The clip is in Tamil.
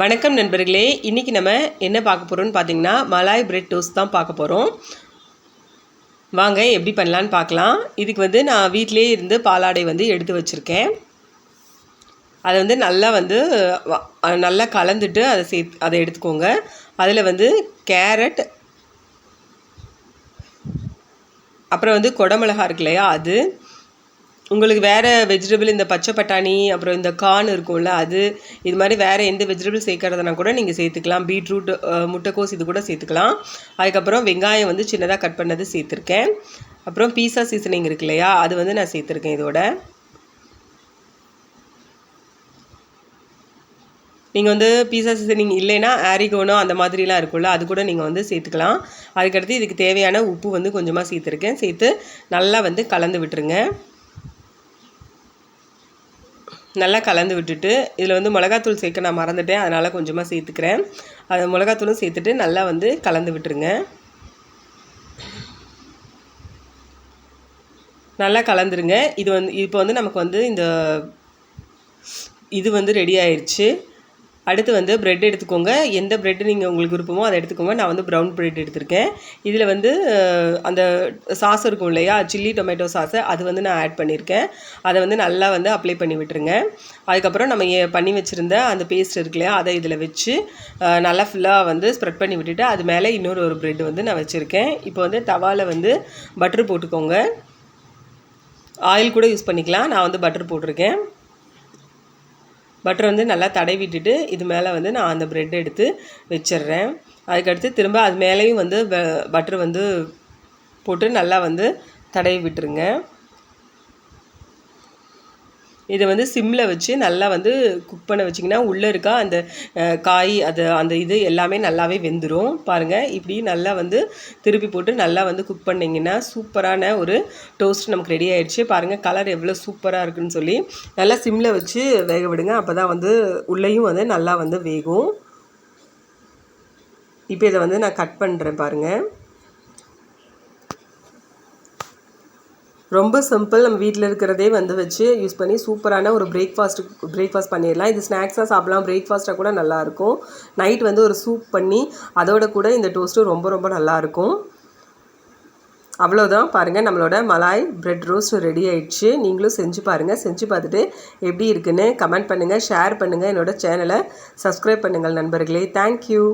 வணக்கம் நண்பர்களே. இன்றைக்கி நம்ம என்ன பார்க்க போகிறோம்னு பார்த்தீங்கன்னா மலாய் பிரெட் டோஸ்ட் தான் பார்க்க போகிறோம் வாங்க எப்படி பண்ணலான்னு பார்க்கலாம். இதுக்கு வந்து நான் வீட்டிலே இருந்து பாலாடை வந்து எடுத்து வச்சுருக்கேன். அதை வந்து நல்லா வந்து நல்லா கலந்துட்டு அதை சே அதை எடுத்துக்கோங்க. அதில் வந்து கேரட் அப்புறம் வந்து குடமிளகா இருக்கு இல்லையா அது. உங்களுக்கு வேறு வெஜிடபிள் இந்த பச்சை பட்டாணி அப்புறம் இந்த கார்ன் இருக்கும்ல அது இது மாதிரி வேறு எந்த வெஜிடபிள் சேர்க்கறதுனா கூட நீங்கள் சேர்த்துக்கலாம். பீட்ரூட் முட்டைக்கோஸ் இது கூட சேர்த்துக்கலாம். அதுக்கப்புறம் வெங்காயம் வந்து சின்னதாக கட் பண்ணது சேர்த்துருக்கேன். அப்புறம் பீஸா சீசனிங் இருக்கு இல்லையா அது வந்து நான் சேர்த்துருக்கேன் இதோட. நீங்கள் வந்து பீஸா சீசனிங் இல்லைன்னா ஆரிகோனோ அந்த மாதிரிலாம் இருக்கும்ல அது கூட நீங்கள் வந்து சேர்த்துக்கலாம். அதுக்கடுத்து இதுக்கு தேவையான உப்பு வந்து கொஞ்சமாக சேர்த்துருக்கேன். சேர்த்து நல்லா வந்து கலந்து விட்டுருங்க. நல்லா கலந்து விட்டுட்டு இதில் வந்து மிளகாத்தூள் சேர்க்க நான் மறந்துட்டேன். அதனால் கொஞ்சமாக சேர்த்துக்கிறேன். அதை மிளகாத்தூளும் சேர்த்துட்டு நல்லா வந்து கலந்து விட்டுருங்க. நல்லா கலந்துருங்க. இது வந்து இப்போ வந்து நமக்கு வந்து இந்த இது வந்து ரெடி ஆயிடுச்சு அடுத்து வந்து பிரெட் எடுத்துக்கோங்க. எந்த பிரெட் நீங்கள் உங்களுக்கு விருப்பமோ அதை எடுத்துக்கோங்க. நான் வந்து ப்ரௌன் பிரெட் எடுத்திருக்கேன். இதில் வந்து அந்த சாஸ் இருக்கும் இல்லையா? சில்லி டொமேட்டோ சாஸை அது வந்து நான் ஆட் பண்ணியிருக்கேன் அதை வந்து நல்லா வந்து அப்ளை பண்ணி விட்டுருங்க. அதுக்கப்புறம் நம்ம ஏ- பண்ணி வச்சுருந்த அந்த பேஸ்ட் இருக்கு இல்லையா? அதை இதில் வச்சு நல்லா ஃபுல்லாக வந்து ஸ்ப்ரெட் பண்ணி விட்டுட்டு அது மேலே இன்னொரு ஒரு பிரெட் வந்து நான் வச்சுருக்கேன். இப்போ வந்து தவாவில் வந்து பட்டர் போட்டுக்கோங்க. ஆயில் கூட யூஸ் பண்ணிக்கலாம். நான் வந்து பட்டர் போட்டிருக்கேன். பட்டர் வந்து நல்லா தடவி விட்டுட்டு இது மேலே வந்து நான் அந்த ப்ரெட் எடுத்து வச்சிடுறேன். அதுக்கடுத்து திரும்ப அது மேலேயும் வந்து பட்டர் வந்து போட்டு நல்லா வந்து தடவி விட்டுருங்க. இதை வந்து சிம்மில் வச்சு நல்லா வந்து குக் பண்ண வச்சிங்கன்னா உள்ளே இருக்க அந்த காய் அது அந்த இது எல்லாமே நல்லாவே வெந்துடும் பாருங்கள் இப்படி நல்லா வந்து திருப்பி போட்டு நல்லா வந்து குக் பண்ணிங்கன்னா சூப்பரான ஒரு டோஸ்ட் நமக்கு ரெடி ஆகிடுச்சு பாருங்கள் கலர் எவ்வளோ சூப்பராக இருக்குன்னு சொல்லி நல்லா சிம்மில் வச்சு வேக விடுங்க. அப்போ தான் வந்து உள்ளேயும் வந்து நல்லா வந்து வேகும். இப்போ இதை வந்து நான் கட் பண்ணுறேன் பாருங்கள் ரொம்ப சிம்பிள் நம்ம வீட்டில் இருக்கிறதே வந்து வச்சு யூஸ் பண்ணி சூப்பரான ஒரு பிரேக்ஃபாஸ்ட் பிரேக்ஃபாஸ்ட் பண்ணிடலாம். இது ஸ்நாக்ஸாக சாப்பிடலாம். பிரேக்ஃபாஸ்ட்டாக கூட நல்லாயிருக்கும் நைட் வந்து ஒரு சூப் பண்ணி அதோட கூட இந்த டோஸ்ட்டும் ரொம்ப ரொம்ப நல்லாயிருக்கும் அவ்வளோதான் பாருங்கள் நம்மளோட மலாய் பிரெட் ரோஸ்ட் ரெடி ஆயிடுச்சு. நீங்களும் செஞ்சு பாருங்கள் செஞ்சு பார்த்துட்டு எப்படி இருக்குன்னு கமெண்ட் பண்ணுங்கள் ஷேர் பண்ணுங்கள் என்னோடய சேனலை சப்ஸ்கிரைப் பண்ணுங்கள் நண்பர்களே. தேங்க்யூ